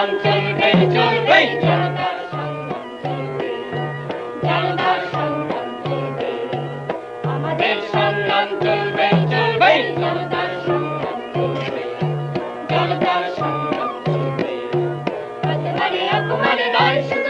জনতার সংগ্রাম চলবে জনতার সংগ্রাম চলবে আমাদের সংগ্রাম চলবে চলবে জনতার সংগ্রাম চলবে জনতার সংগ্রাম চলবে অপমানে নয় শুধু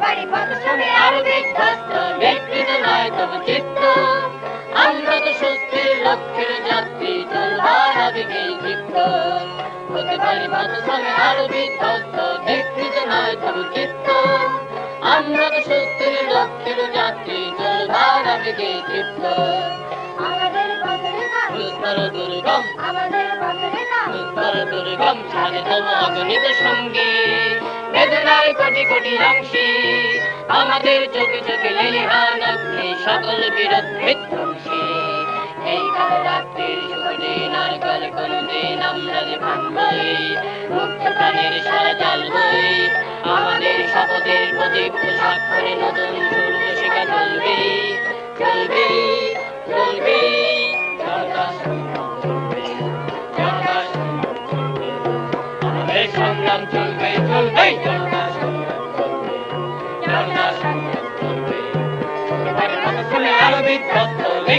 হতে পারি পদশ্রমে আরও বিধ্বস্ত ব্যক্তিত নয় তবু চিত্ত। আমরা তো স্বস্তির লক্ষ্যের যাত্রী চলবার আবেগেই ক্ষিপ্ত হতে পারি পদশ্রমে আরও বিধ্বস্ত ব্যক্তিত নয় তবু চিত্ত। আমরা তো স্বস্তির লক্ষ্যের যাত্রী চলবার আবেগেই ক্ষিপ্ত আমাদের পথরেখা দুস্তর দুর্গম। আমাদের পথরেখা দুস্তর দুর্গম স্বাধীনতম অগণিত সঙ্গী। বেদনার কোটি কোটি অংশী আমাদের চোখে চোখে লেলিহান অগ্নি সকল বিরোধ বিধ্বংসী। এই কাল রাত্রির শুভ দিন আর কাল কোনদিন আমরা যে ভাঙবই, মুক্ত প্রাণের সারা জাল আমাদের শপথের প্রদীপ স্বাক্ষরে নতুন সূর্য শিখা চলবে চলবে চলবে সংগ্রাম চলবে চলবে চলবে।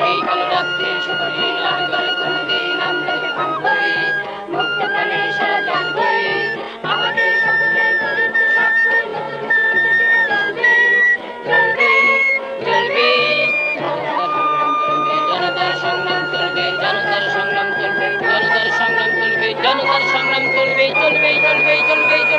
এই কাল রাত্রে সকলে লাভ করে কোনদিন আমরা যে ভাঙবই মুক্ত প্রাণে সারা জানবই আমাদের সকলের পবিত্র স্বাক্ষর নতুন জনতার সংগ্রাম চলবে চলবে চলবে চলবে চলবে